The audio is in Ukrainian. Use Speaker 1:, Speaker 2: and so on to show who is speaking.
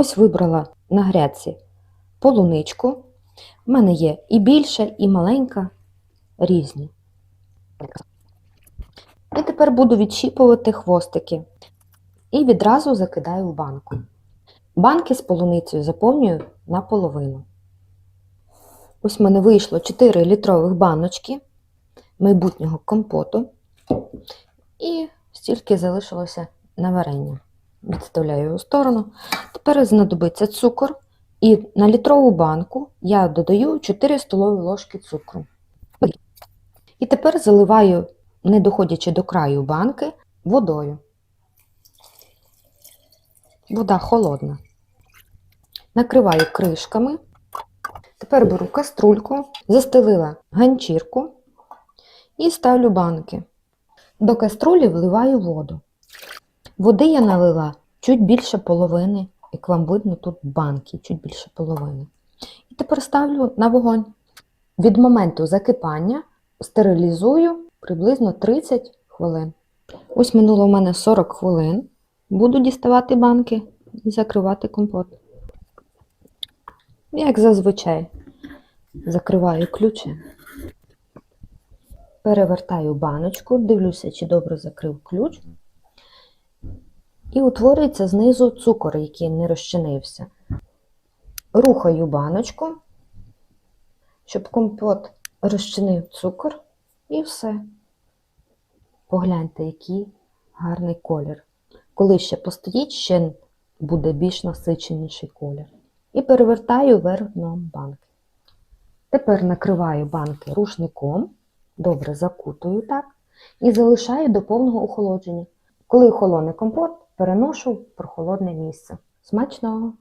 Speaker 1: Ось вибрала на грядці полуничку. У мене є і більша, і маленька, різні. І тепер буду відщіпувати хвостики і відразу закидаю в банку. Банки з полуницею заповнюю наполовину. Ось в мене вийшло 4 літрових баночки майбутнього компоту. І стільки залишилося на варення. Відставляю його в сторону. Тепер знадобиться цукор. І на літрову банку я додаю 4 столові ложки цукру. І тепер заливаю, не доходячи до краю банки, водою. Вода холодна. Накриваю кришками. Тепер беру каструльку, застелила ганчірку і ставлю банки. До каструлі вливаю воду. Води я налила чуть більше половини, як вам видно, тут банки, чуть більше половини. І тепер ставлю на вогонь. Від моменту закипання стерилізую приблизно 30 хвилин. Ось минуло в мене 40 хвилин. Буду діставати банки і закривати компот. Як зазвичай, закриваю ключем. Перевертаю баночку, дивлюся, чи добре закрив ключ. І утворюється знизу цукор, який не розчинився. Рухаю баночку, щоб компот розчинив цукор, і все. Погляньте, який гарний колір. Коли ще постоїть, ще буде більш насиченіший колір. І перевертаю вверх дном банки. Тепер накриваю банки рушником, добре закутую так, і залишаю до повного охолодження. Коли холоне компот, переношу в прохолодне місце. Смачного!